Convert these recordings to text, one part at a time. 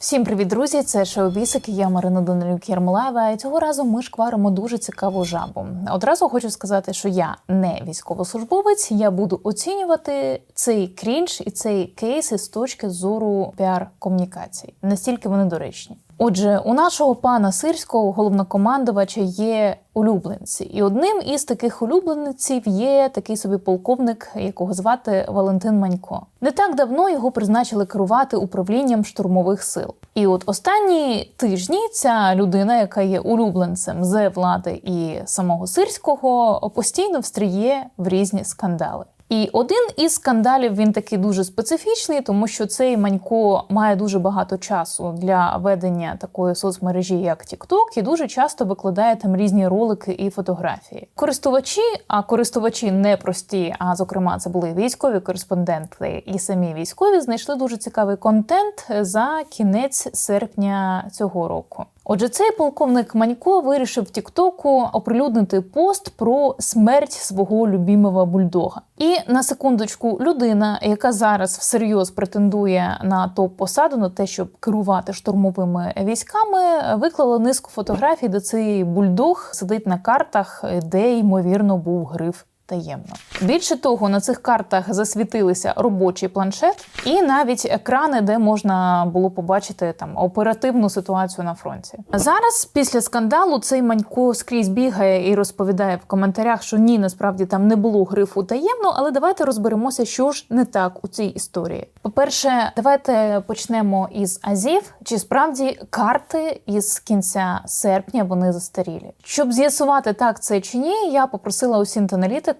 Всім привіт, друзі! Це шоу Бісик, я Марина Данилюк Єрмолаєва. І цього разу ми шкваримо дуже цікаву жабу. Одразу хочу сказати, що я не військовослужбовець. Я буду оцінювати цей крінж і цей кейс із точки зору піар-комунікацій. Настільки вони доречні. Отже, у нашого пана сирського головнокомандувача є улюбленці, і одним із таких улюбленців є такий собі полковник, якого звати Валентин Манько. Не так давно його призначили керувати управлінням штурмових сил. І от останні тижні ця людина, яка є улюбленцем з влади і самого сирського, постійно встріє в різні скандали. І один із скандалів він такий дуже специфічний, тому що цей Манько має дуже багато часу для ведення такої соцмережі, як TikTok, і дуже часто викладає там різні ролики і фотографії. Користувачі, а користувачі не прості, а зокрема, це були військові кореспонденти і самі військові, знайшли дуже цікавий контент за кінець серпня цього року. Отже, цей полковник Манько вирішив в Тіктоку оприлюднити пост про смерть свого любімого бульдога. І на секундочку, людина, яка зараз всерйоз претендує на топ посаду, на те, щоб керувати штурмовими військами, виклала низку фотографій, де цей бульдог сидить на картах, де ймовірно був гриф таємно. Більше того, на цих картах засвітилися робочий планшет і навіть екрани, де можна було побачити там оперативну ситуацію на фронті. Зараз, після скандалу, цей манько скрізь бігає і розповідає в коментарях, що ні, насправді там не було грифу таємно, але давайте розберемося, що ж не так у цій історії. По-перше, давайте почнемо із Азів. Чи справді карти із кінця серпня вони застарілі? Щоб з'ясувати так це чи ні, я попросила у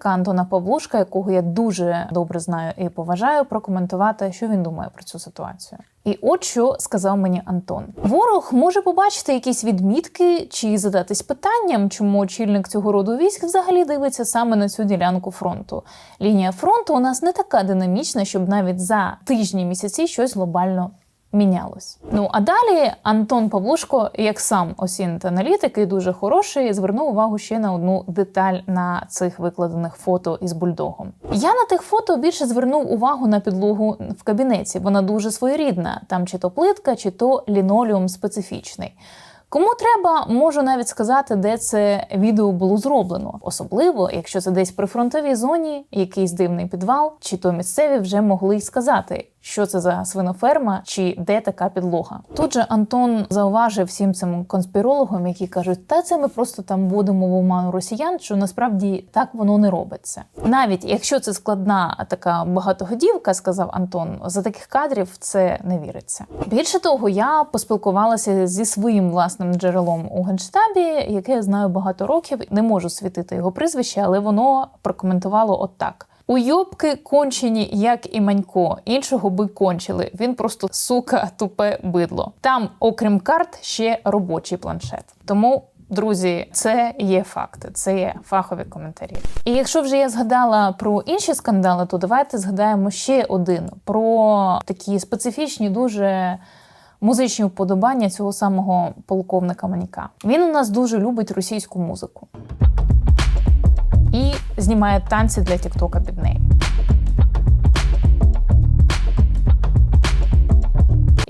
сінтаналітика Антона Павлушка, якого я дуже добре знаю і поважаю, прокоментувати, що він думає про цю ситуацію. І от що сказав мені Антон: ворог може побачити якісь відмітки чи задатись питанням, чому очільник цього роду військ взагалі дивиться саме на цю ділянку фронту. Лінія фронту у нас не така динамічна, щоб навіть за тижні місяці щось глобально мінялось. Ну а далі Антон Павлушко, як сам осінт аналітик і дуже хороший, звернув увагу ще на одну деталь на цих викладених фото із бульдогом. Я на тих фото більше звернув увагу на підлогу в кабінеті. Вона дуже своєрідна. Там чи то плитка, чи то лінолеум специфічний. Кому треба, можу навіть сказати, де це відео було зроблено, особливо якщо це десь при фронтовій зоні, якийсь дивний підвал, чи то місцеві вже могли й сказати, що це за свиноферма, чи де така підлога. Тут же Антон зауважив всім цим конспірологам, які кажуть, та це ми просто там будемо в оману росіян, що насправді так воно не робиться. Навіть якщо це складна така багатогодівка, сказав Антон, за таких кадрів це не віриться. Більше того, я поспілкувалася зі своїм власним джерелом у генштабі, яке я знаю багато років. Не можу світити його прізвище, але воно прокоментувало отак. Уйобки кончені, як і манько, іншого би кончили. Він просто сука, тупе бидло. Там, окрім карт, ще робочий планшет. Тому. Друзі, це є факти, це є фахові коментарі. І якщо вже я згадала про інші скандали, то давайте згадаємо ще один про такі специфічні, дуже музичні вподобання цього самого полковника Маніка. Він у нас дуже любить російську музику і знімає танці для Тіктока під неї.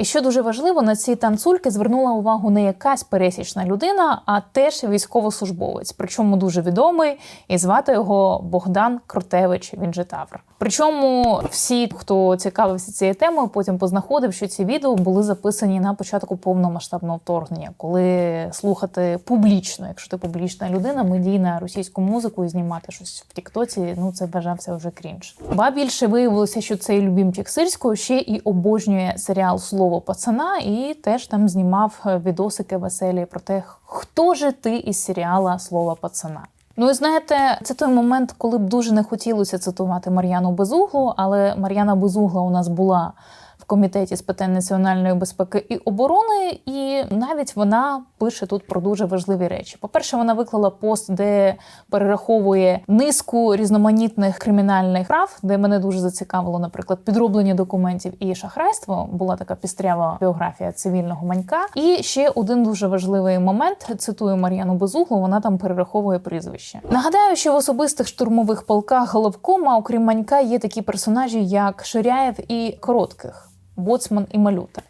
І що дуже важливо, на ці танцульки звернула увагу не якась пересічна людина, а теж військовослужбовець, причому дуже відомий, і звати його Богдан Крутевич. Він же Тавр. Причому всі, хто цікавився цією темою, потім познаходив, що ці відео були записані на початку повномасштабного вторгнення, коли слухати публічно, якщо ти публічна людина, медійна російську музику і знімати щось в Тіктоці, ну це вважався вже крінж. Ба більше виявилося, що цей любімчик сирського ще і обожнює серіал Слово пацана, і теж там знімав відосики веселі про те, хто же ти із серіала Слово пацана. Ну і знаєте, це той момент, коли б дуже не хотілося цитувати Мар'яну Безуглу, але Мар'яна Безугла у нас була комітеті з питань національної безпеки і оборони, і навіть вона пише тут про дуже важливі речі. По-перше, вона виклала пост, де перераховує низку різноманітних кримінальних прав, де мене дуже зацікавило, наприклад, підроблення документів і шахрайство. Була така пістрява біографія цивільного манька. І ще один дуже важливий момент. Цитую Мар'яну Безуглу. Вона там перераховує прізвище. Нагадаю, що в особистих штурмових полках головкома, окрім манька, є такі персонажі, як Ширяєв і Коротких, Боцман і Малюта.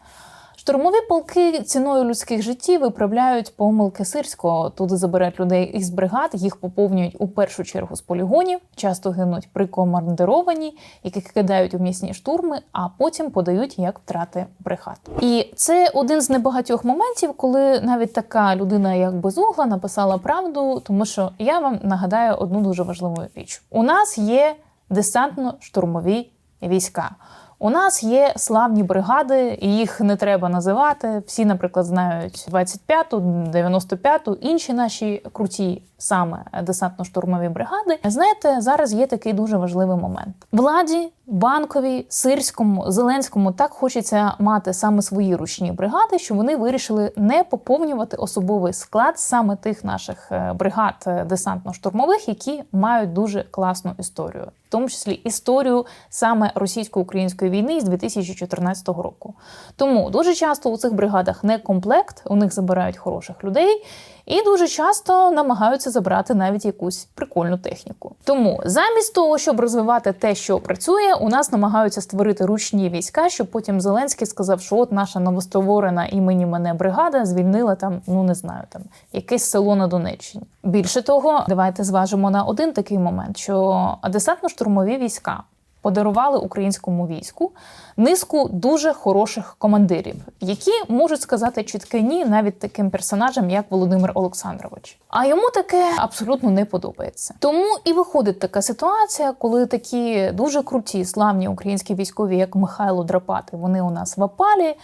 Штурмові полки ціною людських життів виправляють помилки сирського. Туди забирають людей із бригад, їх поповнюють у першу чергу з полігонів, часто гинуть прикомандировані, яких кидають у місні штурми, а потім подають як втрати бригад. І це один з небагатьох моментів, коли навіть така людина, як Безугла, написала правду, тому що я вам нагадаю одну дуже важливу річ: у нас є десантно-штурмові війська. У нас є славні бригади, і їх не треба називати. Всі, наприклад, знають 25-ту, 95-ту, інші наші круті саме десантно-штурмові бригади. Знаєте, зараз є такий дуже важливий момент. Владі, банкові, сирському, зеленському так хочеться мати саме свої ручні бригади, що вони вирішили не поповнювати особовий склад саме тих наших е, бригад е, десантно-штурмових, які мають дуже класну історію, в тому числі історію саме російсько-української війни з 2014 року. Тому дуже часто у цих бригадах не комплект, у них забирають хороших людей. І дуже часто намагаються забрати навіть якусь прикольну техніку. Тому замість того, щоб розвивати те, що працює, у нас намагаються створити ручні війська, щоб потім Зеленський сказав, що от наша новостворена імені мене бригада звільнила там, ну не знаю, там якесь село на Донеччині. Більше того, давайте зважимо на один такий момент, що десантно-штурмові війська подарували українському війську низку дуже хороших командирів, які можуть сказати чітке ні навіть таким персонажам, як Володимир Олександрович. А йому таке абсолютно не подобається. Тому і виходить така ситуація, коли такі дуже круті славні українські військові, як Михайло Драпати, вони у нас в опалі.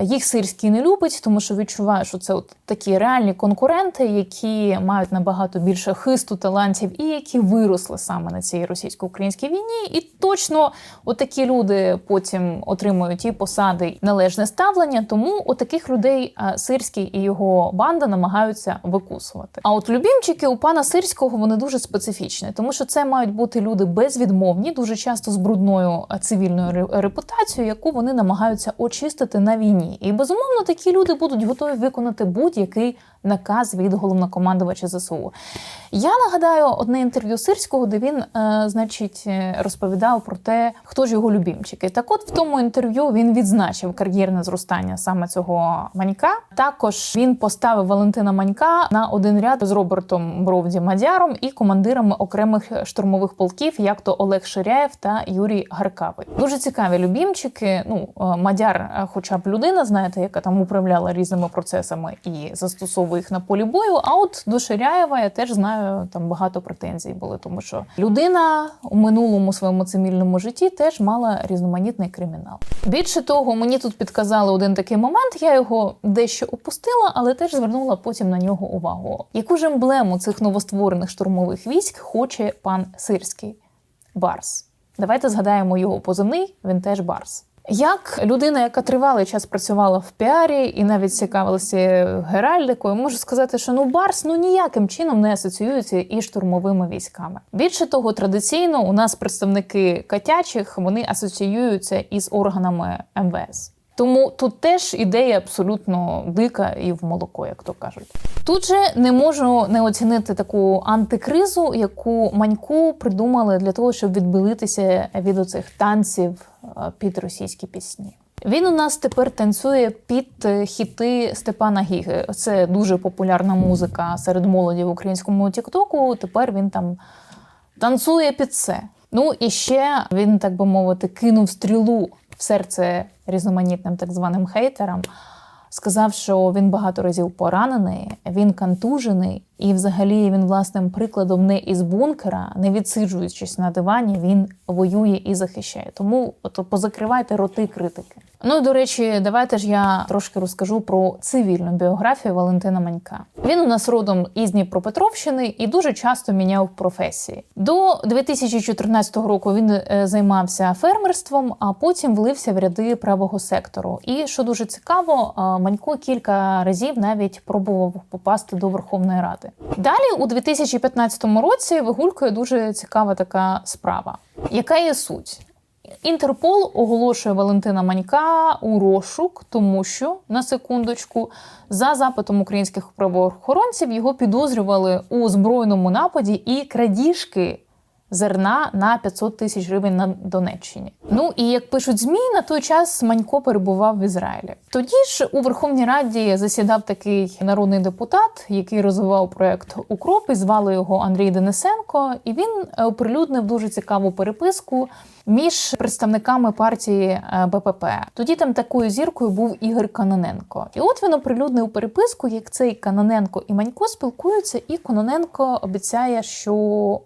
Їх сирський не любить, тому що відчуває, що це от такі реальні конкуренти, які мають набагато більше хисту, талантів і які виросли саме на цій російсько-українській війні. І точно отакі люди потім отримують і посади, належне ставлення. Тому отаких людей сирський і його банда намагаються викусувати. А от любімчики у пана сирського вони дуже специфічні, тому що це мають бути люди безвідмовні, дуже часто з брудною цивільною репутацією, яку вони намагаються очистити на війні. І безумовно такі люди будуть готові виконати будь-який наказ від головнокомандувача ЗСУ. Я нагадаю одне інтерв'ю Сирського, де він, е, значить, е, розповідав про те, хто ж його любімчики. Так, от в тому інтерв'ю він відзначив кар'єрне зростання саме цього манька. Також він поставив Валентина Манька на один ряд з Робертом Бровді Мадяром і командирами окремих штурмових полків, як то Олег Ширяєв та Юрій Гаркавий. Дуже цікаві любімчики. Ну е, Мадяр, хоча б людина, знаєте, яка там управляла різними процесами і застосовує їх на полі бою. А от до Ширяєва я теж знаю, там багато претензій були, тому що людина у минулому своєму цивільному житті теж мала різноманітний кримінал. Більше того, мені тут підказали один такий момент. Я його дещо опустила, але теж звернула потім на нього увагу. Яку ж емблему цих новостворених штурмових військ хоче пан Сирський? Барс. Давайте згадаємо його позивний. Він теж Барс. Як людина, яка тривалий час працювала в піарі і навіть цікавилася геральдикою, можу сказати, що ну Барс ну ніяким чином не асоціюється із штурмовими військами. Більше того, традиційно у нас представники катячих вони асоціюються із органами МВС. Тому тут теж ідея абсолютно дика і в молоко, як то кажуть. Тут же не можу не оцінити таку антикризу, яку маньку придумали для того, щоб відбилитися від оцих танців е, під російські пісні. Він у нас тепер танцює під е, хіти Степана Гіги. Це дуже популярна музика серед молоді в українському тіктоку. Тепер він там танцює під це. Ну і ще він, так би мовити, кинув стрілу в серце різноманітним так званим хейтерам. Сказав, що він багато разів поранений, він контужений, і, взагалі, він власним прикладом не із бункера, не відсиджуючись на дивані, він воює і захищає. Тому от позакривайте роти критики. Ну і до речі, давайте ж я трошки розкажу про цивільну біографію Валентина Манька. Він у нас родом із Дніпропетровщини і дуже часто міняв професії. До 2014 року він е, займався фермерством, а потім влився в ряди правого сектору. І що дуже цікаво, Манько кілька разів навіть пробував попасти до Верховної Ради. Далі у 2015 році вигулькує дуже цікава така справа. Яка є суть? Інтерпол оголошує Валентина Манька у розшук, тому що на секундочку, за запитом українських правоохоронців, його підозрювали у збройному нападі і крадіжки зерна на 500 тисяч гривень на Донеччині. Ну і як пишуть змі, на той час Манько перебував в Ізраїлі. Тоді ж у Верховній Раді засідав такий народний депутат, який розвивав проект Укроп, і звали його Андрій Денисенко. І він е, оприлюднив дуже цікаву переписку між представниками партії е, БПП. Тоді там такою зіркою був Ігор Каноненко. І от він оприлюднив переписку, як цей Каноненко і Манько спілкуються, і Каноненко обіцяє, що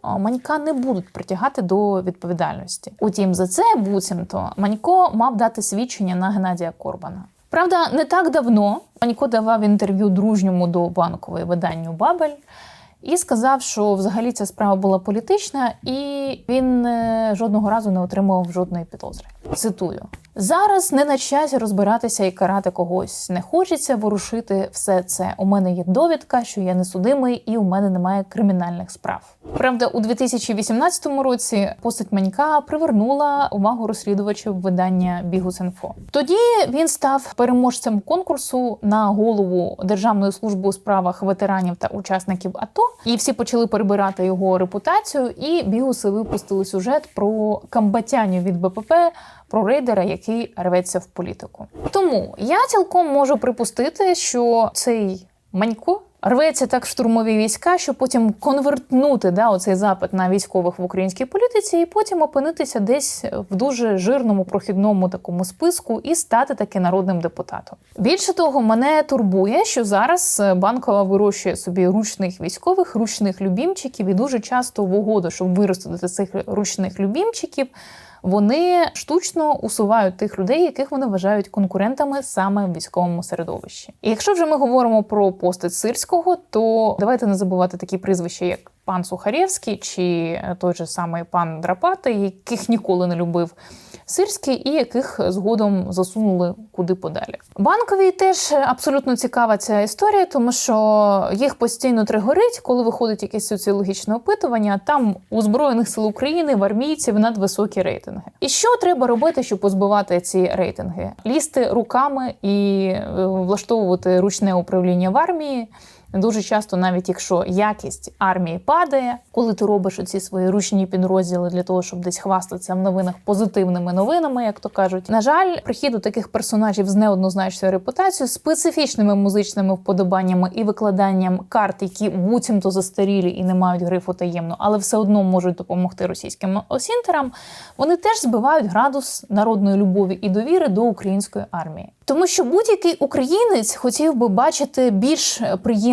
е, Манька не будуть притягати до відповідальності. Утім, за це буцімто Манько мав дати свідчення на Геннадія Корбана. Правда, не так давно Манько давав інтерв'ю дружньому до банкової виданню Бабель і сказав, що взагалі ця справа була політична, і він е, жодного разу не отримував жодної підозри. Цитую: зараз не на часі розбиратися і карати когось. Не хочеться ворушити все це. У мене є довідка, що я не судимий, і у мене немає кримінальних справ. Правда, у 2018 році постать Манька привернула увагу розслідувачів видання Бігус.Інфо. Тоді він став переможцем конкурсу на голову Державної служби у справах ветеранів та учасників АТО, і всі почали перебирати його репутацію. І бігуси випустили сюжет про камбатянів від БПП. Про рейдера, який рветься в політику. Тому я цілком можу припустити, що цей манько рветься так в штурмові війська, щоб потім конвертнути да, оцей запит на військових в українській політиці, і потім опинитися десь в дуже жирному прохідному такому списку і стати таки народним депутатом. Більше того, мене турбує, що зараз банкова вирощує собі ручних військових, ручних любімчиків, і дуже часто в угоду, щоб виростити цих ручних любімчиків. Вони штучно усувають тих людей, яких вони вважають конкурентами саме в військовому середовищі. І якщо вже ми говоримо про постать сирського, то давайте не забувати такі прізвища, як пан Сухарєвський чи той же самий пан Драпати, яких ніколи не любив Сирський, і яких згодом засунули куди подалі. Банковій теж абсолютно цікава ця історія, тому що їх постійно тригорить, коли виходить якесь соціологічне опитування. Там у збройних сил України в армійців надвисокі рейтинги. І що треба робити, щоб позбивати ці рейтинги? Лізти руками і е, влаштовувати ручне управління в армії. Дуже часто, навіть якщо якість армії падає, коли ти робиш оці свої ручні підрозділи для того, щоб десь хвастатися в новинах позитивними новинами, як то кажуть, на жаль, прихід у таких персонажів з неоднозначною репутацією, специфічними музичними вподобаннями і викладанням карт, які буцімто застарілі і не мають грифу таємно, але все одно можуть допомогти російським осінтерам. Вони теж збивають градус народної любові і довіри до української армії. Тому що будь-який українець хотів би бачити більш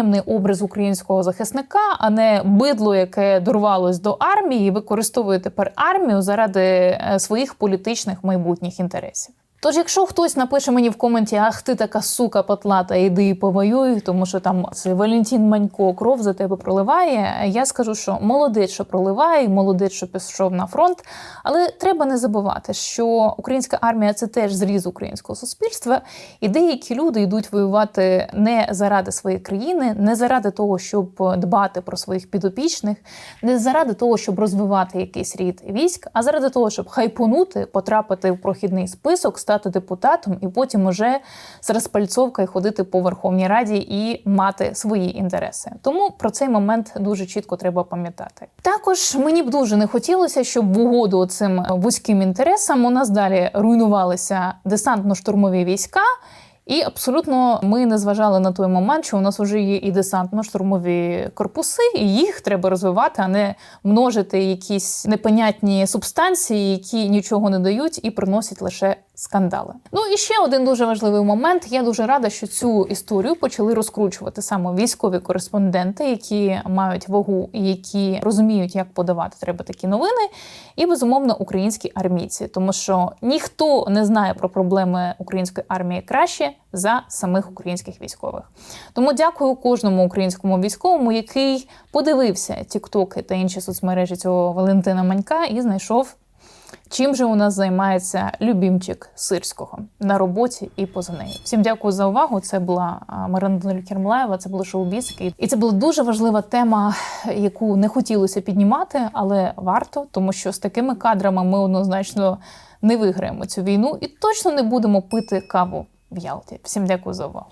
приємний образ українського захисника, а не бидло, яке дорвалось до армії, використовує тепер армію заради своїх політичних майбутніх інтересів. Тож, якщо хтось напише мені в коменті, ах ти така сука потлата, іди і повоюй, тому що там цей Валентин Манько кров за тебе проливає. Я скажу, що молодець, що проливає, молодець, що пішов на фронт. Але треба не забувати, що українська армія це теж зріз українського суспільства, і деякі люди йдуть воювати не заради своєї країни, не заради того, щоб дбати про своїх підопічних, не заради того, щоб розвивати якийсь рід військ, а заради того, щоб хайпонути, потрапити в прохідний список стати депутатом і потім уже з розпальцовкою ходити по Верховній Раді і мати свої інтереси. Тому про цей момент дуже чітко треба пам'ятати. Також мені б дуже не хотілося, щоб в угоду цим вузьким інтересам у нас далі руйнувалися десантно-штурмові війська. І абсолютно ми не зважали на той момент, що у нас вже є і десантно-штурмові корпуси, і їх треба розвивати, а не множити якісь непонятні субстанції, які нічого не дають і приносять лише скандали. Ну і ще один дуже важливий момент. Я дуже рада, що цю історію почали розкручувати саме військові кореспонденти, які мають вагу і які розуміють, як подавати треба такі новини, і безумовно українські армійці, тому що ніхто не знає про проблеми української армії краще за самих українських військових. Тому дякую кожному українському військовому, який подивився тіктоки та інші соцмережі цього Валентина Манька і знайшов. Чим же у нас займається любімчик сирського на роботі і поза нею? Всім дякую за увагу. Це була Марина Кермлаєва, це було шоу Бісики. І це була дуже важлива тема, яку не хотілося піднімати, але варто, тому що з такими кадрами ми однозначно не виграємо цю війну і точно не будемо пити каву в Ялті. Всім дякую за увагу.